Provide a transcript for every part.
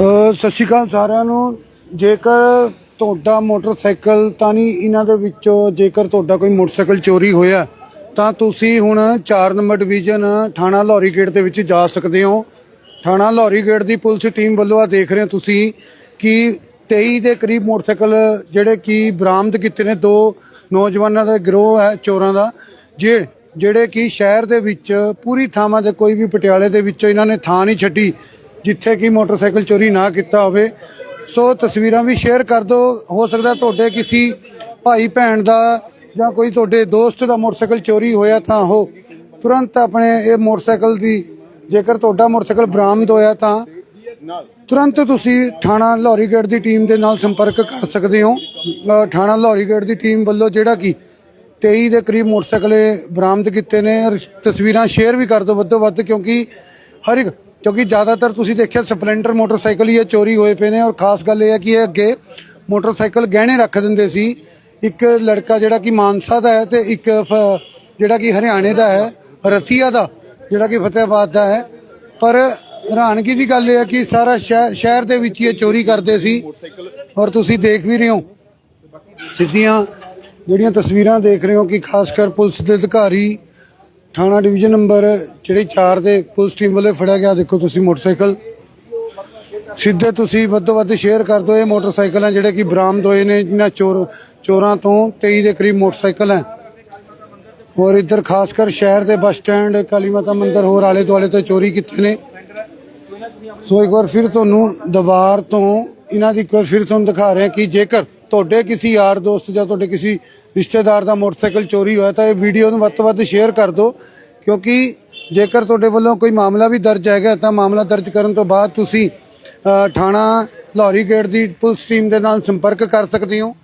ਸਤਿ ਸ਼੍ਰੀ ਅਕਾਲ ਸਾਰਿਆਂ ਨੂੰ। ਜੇਕਰ ਤੁਹਾਡਾ ਮੋਟਰਸਾਈਕਲ ਤਾਂ ਨਹੀਂ, ਇਹਨਾਂ ਦੇ ਵਿੱਚੋਂ ਜੇਕਰ ਤੁਹਾਡਾ ਕੋਈ ਮੋਟਰਸਾਈਕਲ ਚੋਰੀ ਹੋਇਆ, ਤਾਂ ਤੁਸੀਂ ਹੁਣ 4 ਨੰਬਰ ਡਿਵੀਜ਼ਨ ਥਾਣਾ ਲੌਰੀ ਗੇਟ ਦੇ ਵਿੱਚ ਜਾ ਸਕਦੇ ਹੋ। ਥਾਣਾ ਲੌਰੀ ਗੇਟ ਦੀ ਪੁਲਿਸ ਟੀਮ ਵੱਲੋਂ ਆ ਦੇਖ ਰਹੇ ਹੋ ਤੁਸੀਂ ਕਿ 23 ਦੇ ਕਰੀਬ ਮੋਟਰਸਾਈਕਲ ਜਿਹੜੇ ਕਿ ਬਰਾਮਦ ਕੀਤੇ ਨੇ, ਦੋ ਨੌਜਵਾਨਾਂ ਦਾ ਗਿਰੋਹ ਹੈ ਚੋਰਾਂ ਦਾ। ਜੇ ਜਿਹੜੇ ਕਿ ਸ਼ਹਿਰ ਦੇ ਵਿੱਚ ਪੂਰੀ ਥਾਵਾਂ ਤੇ ਕੋਈ ਵੀ ਪਟਿਆਲੇ ਦੇ ਵਿੱਚ ਇਹਨਾਂ ਨੇ ਥਾਂ ਨਹੀਂ ਛੱਡੀ ਜਿੱਥੇ ਕਿ ਮੋਟਰਸਾਈਕਲ ਚੋਰੀ ਨਾ ਕੀਤਾ ਹੋਵੇ। ਸੋ ਤਸਵੀਰਾਂ ਵੀ ਸ਼ੇਅਰ ਕਰ ਦਿਓ। ਹੋ ਸਕਦਾ ਤੁਹਾਡੇ ਕਿਸੇ ਭਾਈ ਭੈਣ ਦਾ ਜਾਂ ਕੋਈ ਤੁਹਾਡੇ ਦੋਸਤ ਦਾ ਮੋਟਰਸਾਈਕਲ ਚੋਰੀ ਹੋਇਆ ਤਾਂ ਉਹ ਤੁਰੰਤ ਆਪਣੇ ਇਹ ਮੋਟਰਸਾਈਕਲ ਦੀ, ਜੇਕਰ ਤੁਹਾਡਾ ਮੋਟਰਸਾਈਕਲ ਬਰਾਮਦ ਹੋਇਆ ਤਾਂ ਤੁਰੰਤ ਤੁਸੀਂ ਥਾਣਾ ਲਾਹੌਰੀ ਦੀ ਟੀਮ ਦੇ ਨਾਲ ਸੰਪਰਕ ਕਰ ਸਕਦੇ ਹੋ। ਥਾਣਾ ਲਾਹੌਰੀ ਦੀ ਟੀਮ ਵੱਲੋਂ ਜਿਹੜਾ ਕਿ 23 ਦੇ ਕਰੀਬ ਮੋਟਰਸਾਈਕਲ ਇਹ ਬਰਾਮਦ ਕੀਤੇ ਨੇ। ਔਰ ਤਸਵੀਰਾਂ ਸ਼ੇਅਰ ਵੀ ਕਰ ਦਿਓ ਵੱਧੋ ਵੱਧ ਕਿਉਂਕਿ ਹਰ ਇੱਕ ਕਿਉਂਕਿ ਜ਼ਿਆਦਾਤਰ ਤੁਸੀਂ ਦੇਖਿਆ ਸਪਲੈਂਡਰ ਮੋਟਰਸਾਈਕਲ ਹੀ ਇਹ ਚੋਰੀ ਹੋਏ ਪਏ ਨੇ ਔਰ ਖਾਸ ਗੱਲ ਇਹ ਹੈ ਕਿ ਇਹ ਅੱਗੇ ਮੋਟਰਸਾਈਕਲ ਗਹਿਣੇ ਰੱਖ ਦਿੰਦੇ ਸੀ। ਇੱਕ ਲੜਕਾ ਜਿਹੜਾ ਕਿ ਮਾਨਸਾ ਦਾ ਹੈ ਤੇ ਇੱਕ ਫ- ਜਿਹੜਾ ਕਿ ਹਰਿਆਣੇ ਦਾ ਹੈ, ਰਥੀਆ ਦਾ, ਜਿਹੜਾ ਕਿ ਫਤਿਹਾਬਾਦ ਦਾ ਹੈ। ਪਰ ਹੈਰਾਨਗੀ ਦੀ ਗੱਲ ਇਹ ਹੈ ਕਿ ਸਾਰਾ ਸ਼ਹਿਰ ਸ਼ਹਿਰ ਦੇ ਵਿੱਚ ਹੀ ਇਹ ਚੋਰੀ ਕਰਦੇ ਸੀ ਔਰ ਤੁਸੀਂ ਦੇਖ ਵੀ ਰਹੇ ਹੋ। ਸਿੱਧੀਆਂ ਜਿਹੜੀਆਂ ਤਸਵੀਰਾਂ ਦੇਖ ਰਹੇ ਹੋ ਕਿ ਖਾਸ ਕਰ ਪੁਲਿਸ ਦੇ ਅਧਿਕਾਰੀ ਥਾਣਾ ਡਿਵੀਜ਼ਨ ਨੰਬਰ ਜਿਹੜੀ 4 ਦੇ ਪੁਲਿਸ ਟੀਮ ਵੱਲੋਂ ਫੜਿਆ ਗਿਆ, ਦੇਖੋ ਤੁਸੀਂ ਮੋਟਰਸਾਈਕਲ। ਸਿੱਧੇ ਤੁਸੀਂ ਵੱਧੋ ਵੱਧ ਸ਼ੇਅਰ ਕਰ ਦਿਓ, ਇਹ ਮੋਟਰਸਾਈਕਲ ਹੈ ਜਿਹੜੇ ਕਿ ਬਰਾਮਦ ਹੋਏ ਨੇ, ਇਹਨਾਂ ਚੋਰ, ਚੋਰਾਂ ਤੋਂ 23 ਦੇ ਕਰੀਬ ਮੋਟਰਸਾਈਕਲ ਹੈ ਔਰ ਇੱਧਰ ਖਾਸ ਕਰ ਸ਼ਹਿਰ ਦੇ ਬੱਸ ਸਟੈਂਡ, ਕਾਲੀ ਮਾਤਾ ਮੰਦਿਰ ਹੋਰ ਆਲੇ ਦੁਆਲੇ ਤੋਂ ਚੋਰੀ ਕੀਤੇ ਨੇ। ਸੋ ਇੱਕ ਵਾਰ ਫਿਰ ਤੁਹਾਨੂੰ ਦੁਬਾਰ ਤੋਂ, ਇਹਨਾਂ ਦੀ ਇੱਕ ਵਾਰ ਫਿਰ ਤੁਹਾਨੂੰ ਦਿਖਾ ਰਿਹਾ ਕਿ ਜੇਕਰ ਤੁਹਾਡੇ ਕਿਸੇ ਯਾਰ ਦੋਸਤ ਜਾਂ ਤੁਹਾਡੇ ਕਿਸੇ ਰਿਸ਼ਤੇਦਾਰ ਦਾ ਮੋਟਰਸਾਈਕਲ ਚੋਰੀ ਹੋਇਆ ਤਾਂ ਇਹ ਵੀਡੀਓ ਨੂੰ ਵੱਧ ਤੋਂ ਵੱਧ ਸ਼ੇਅਰ ਕਰ ਦਿਓ, ਕਿਉਂਕਿ ਜੇਕਰ ਤੁਹਾਡੇ ਵੱਲੋਂ ਕੋਈ ਮਾਮਲਾ ਵੀ ਦਰਜ ਹੈਗਾ ਤਾਂ ਮਾਮਲਾ ਦਰਜ ਕਰਨ ਤੋਂ ਬਾਅਦ ਤੁਸੀਂ ਥਾਣਾ ਲਾਹੌਰੀ ਗੇਟ ਦੀ ਪੁਲਿਸ ਟੀਮ ਦੇ ਨਾਲ ਸੰਪਰਕ ਕਰ ਸਕਦੇ ਹੋ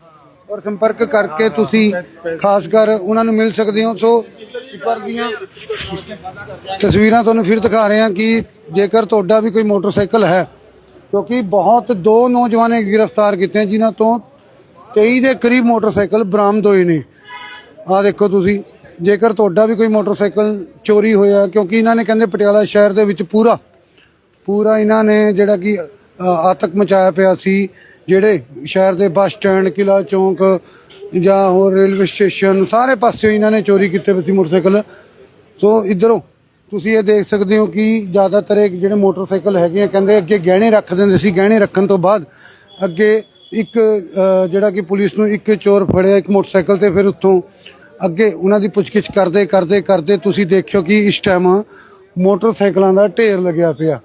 ਔਰ ਸੰਪਰਕ ਕਰਕੇ ਤੁਸੀਂ ਖਾਸ ਕਰ ਉਹਨਾਂ ਨੂੰ ਮਿਲ ਸਕਦੇ ਹੋ। ਸੋ, ਪਰ ਦੀਆਂ ਤਸਵੀਰਾਂ ਤੁਹਾਨੂੰ ਫਿਰ ਦਿਖਾ ਰਹੇ ਹਾਂ ਕਿ ਜੇਕਰ ਤੁਹਾਡਾ ਵੀ ਕੋਈ ਮੋਟਰਸਾਈਕਲ ਹੈ, ਕਿਉਂਕਿ ਬਹੁਤ ਦੋ ਨੌਜਵਾਨ ਗ੍ਰਿਫਤਾਰ ਕੀਤੇ ਹਨ ਜਿਨ੍ਹਾਂ ਤੋਂ 23 ਦੇ ਕਰੀਬ ਮੋਟਰਸਾਈਕਲ ਬਰਾਮਦ ਹੋਏ ਨੇ। ਆਹ ਦੇਖੋ ਤੁਸੀਂ ਜੇਕਰ ਤੁਹਾਡਾ ਵੀ ਕੋਈ ਮੋਟਰਸਾਈਕਲ ਚੋਰੀ ਹੋਇਆ ਕਿਉਂਕਿ ਇਹਨਾਂ ਨੇ ਕਹਿੰਦੇ ਪਟਿਆਲਾ ਸ਼ਹਿਰ ਦੇ ਵਿੱਚ ਪੂਰਾ ਪੂਰਾ ਇਹਨਾਂ ਨੇ ਜਿਹੜਾ ਕਿ ਅ, ਆਤਕ ਮਚਾਇਆ ਪਿਆ ਸੀ ਜਿਹੜੇ ਸ਼ਹਿਰ ਦੇ ਬੱਸ ਸਟੈਂਡ ਕਿਲਾ ਚੌਂਕ ਜਾਂ ਹੋਰ ਰੇਲਵੇ ਸਟੇਸ਼ਨ ਸਾਰੇ ਪਾਸੇ ਇਹਨਾਂ ਨੇ ਚੋਰੀ ਕੀਤੇ ਪਏ ਸੀ ਮੋਟਰਸਾਈਕਲ। ਸੋ ਇਧਰੋਂ ਤੁਸੀਂ ਇਹ ਦੇਖ ਸਕਦੇ ਹੋ ਕਿ ਜ਼ਿਆਦਾਤਰ ਇਹ ਜਿਹੜੇ ਮੋਟਰਸਾਈਕਲ ਹੈਗੇ ਆ ਕਹਿੰਦੇ ਅੱਗੇ ਗਹਿਣੇ ਰੱਖ ਦਿੰਦੇ ਸੀ ਗਹਿਣੇ ਰੱਖਣ ਤੋਂ ਬਾਅਦ ਅੱਗੇ ਇੱਕ ਜਿਹੜਾ ਕਿ ਪੁਲਿਸ ਨੂੰ ਇੱਕ ਚੋਰ ਫੜਿਆ ਇੱਕ ਮੋਟਰਸਾਈਕਲ ਤੇ ਫਿਰ ਉੱਥੋਂ ਅੱਗੇ ਉਹਨਾਂ ਦੀ ਪੁੱਛਗਿੱਛ ਕਰਦੇ ਕਰਦੇ ਕਰਦੇ ਤੁਸੀਂ ਦੇਖਿਓ ਕਿ ਇਸ ਟਾਈਮ ਮੋਟਰਸਾਈਕਲਾਂ ਦਾ ਢੇਰ ਲੱਗਿਆ ਪਿਆ।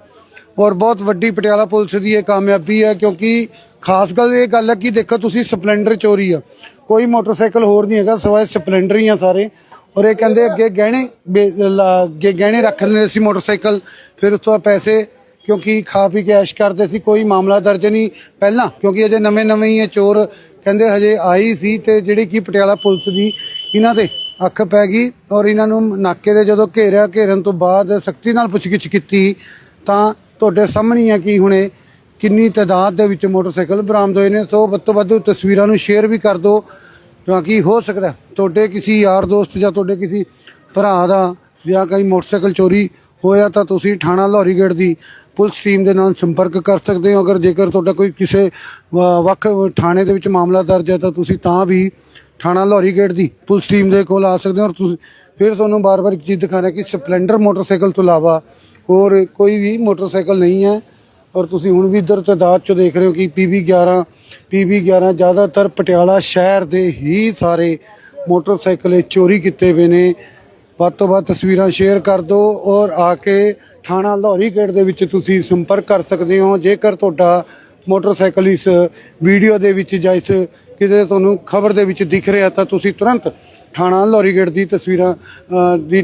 ਔਰ ਬਹੁਤ ਵੱਡੀ ਪਟਿਆਲਾ ਪੁਲਿਸ ਦੀ ਇਹ ਕਾਮਯਾਬੀ ਹੈ ਕਿਉਂਕਿ ਖਾਸ ਗੱਲ ਇਹ ਗੱਲ ਹੈ ਕਿ ਦੇਖੋ ਤੁਸੀਂ ਸਪਲੈਂਡਰ ਚੋਰੀ ਆ। ਕੋਈ ਮੋਟਰਸਾਈਕਲ ਹੋਰ ਨਹੀਂ ਹੈਗਾ ਸਿਵਾਏ ਸਪਲੈਂਡਰ ਹੀ ਆ ਸਾਰੇ। ਔਰ ਇਹ ਕਹਿੰਦੇ ਅੱਗੇ ਗਹਿਣੇ ਬੇ- ਅੱਗੇ ਗਹਿਣੇ ਰੱਖ ਲੈਂਦੇ ਸੀ ਮੋਟਰਸਾਈਕਲ, ਫਿਰ ਉਸ ਤੋਂ ਪੈਸੇ ਕਿਉਂਕਿ ਖਾ ਪੀ ਕੇ ਐਸ਼ ਕਰਦੇ ਸੀ, ਕੋਈ ਮਾਮਲਾ ਦਰਜ ਨਹੀਂ ਪਹਿਲਾਂ, ਕਿਉਂਕਿ ਅਜੇ ਨਵੇਂ ਨਵੇਂ ਹੀ ਇਹ ਚੋਰ ਕਹਿੰਦੇ ਹਜੇ ਆਈ ਸੀ ਤੇ ਜਿਹੜੀ ਕਿ ਪਟਿਆਲਾ ਪੁਲਿਸ ਦੀ ਇਹਨਾਂ ਤੇ ਅੱਖ ਪੈ ਗਈ ਔਰ ਇਹਨਾਂ ਨੂੰ ਨਾਕੇ ਦੇ ਜਦੋਂ ਘੇਰਿਆ, ਘੇਰਨ ਤੋਂ ਬਾਅਦ ਸਖਤੀ ਨਾਲ ਪੁੱਛਗਿੱਛ ਕੀਤੀ, ਤਾਂ ਤੁਹਾਡੇ ਸਾਹਮਣੇ ਹੀ ਹੈ ਕਿ ਹੁਣੇ ਕਿੰਨੀ ਤਾਦਾਦ ਦੇ ਵਿੱਚ ਮੋਟਰਸਾਈਕਲ ਬਰਾਮਦ ਹੋਏ ਨੇ, ਸੋ ਵੱਧ ਤੋਂ ਵੱਧ ਤਸਵੀਰਾਂ ਨੂੰ ਸ਼ੇਅਰ ਵੀ ਕਰ ਦਿਓ, ਤਾਂ ਕਿ ਹੋ ਸਕਦਾ ਤੁਹਾਡੇ ਕਿਸੇ ਯਾਰ ਦੋਸਤ ਜਾਂ ਤੁਹਾਡੇ ਕਿਸੇ ਭਰਾ ਦਾ ਜਾਂ ਕਈ ਮੋਟਰਸਾਈਕਲ ਚੋਰੀ ਹੋਇਆ ਤਾਂ ਤੁਸੀਂ ਥਾਣਾ ਲਾਹੌਰੀ ਗੇਟ ਦੀ ਪੁਲਿਸ ਟੀਮ ਦੇ ਨਾਲ ਸੰਪਰਕ ਕਰ ਸਕਦੇ ਹੋ। ਅਗਰ ਜੇਕਰ ਤੁਹਾਡਾ ਕੋਈ ਕਿਸੇ ਵ- ਵੱਖ ਥਾਣੇ ਦੇ ਵਿੱਚ ਮਾਮਲਾ ਦਰਜ ਹੈ, ਤਾਂ ਤੁਸੀਂ ਤਾਂ ਵੀ ਥਾਣਾ ਲਾਹੌਰੀ ਗੇਟ ਦੀ ਪੁਲਿਸ ਟੀਮ ਦੇ ਕੋਲ ਆ ਸਕਦੇ ਹੋ ਔਰ ਤੁਸੀਂ, ਫਿਰ ਤੁਹਾਨੂੰ ਬਾਰ-ਬਾਰ ਇੱਕ ਚੀਜ਼ ਦਿਖਾ ਰਿਹਾ ਕਿ ਸਪਲੈਂਡਰ ਮੋਟਰਸਾਈਕਲ ਤੋਂ ਇਲਾਵਾ ਹੋਰ ਕੋਈ ਵੀ ਮੋਟਰਸਾਈਕਲ ਨਹੀਂ ਹੈ। ਔਰ ਤੁਸੀਂ ਹੁਣ ਵੀ ਇਧਰ ਤਦਾਦ ਚ ਦੇਖ ਰਹੇ ਹੋ ਕਿ PB 11 PB 11 ਜ਼ਿਆਦਾਤਰ ਪਟਿਆਲਾ ਸ਼ਹਿਰ ਦੇ ਹੀ ਸਾਰੇ ਮੋਟਰਸਾਈਕਲ ਚੋਰੀ ਕੀਤੇ ਹੋਏ ਨੇ। ਵੱਧ ਤੋਂ ਵੱਧ ਤਸਵੀਰਾਂ ਸ਼ੇਅਰ ਕਰ ਦਿਓ ਔਰ ਆ ਕੇ ਥਾਣਾ ਲਾਹੌਰੀ ਗੇਟ ਦੇ ਵਿੱਚ ਤੁਸੀਂ ਸੰਪਰਕ ਕਰ ਸਕਦੇ ਹੋ। ਜੇਕਰ ਤੁਹਾਡਾ ਮੋਟਰਸਾਈਕਲ ਇਸ ਵੀਡੀਓ ਦੇ ਵਿੱਚ ਜਾਂ ਇਸ ਕਿਤੇ ਤੁਹਾਨੂੰ ਖਬਰ ਦੇ ਵਿੱਚ ਦਿਖ ਰਿਹਾ ਤਾਂ ਤੁਸੀਂ ਤੁਰੰਤ ਥਾਣਾ ਲਾਹੌਰੀ ਗੇਟ ਦੀ ਤਸਵੀਰਾਂ ਦੀ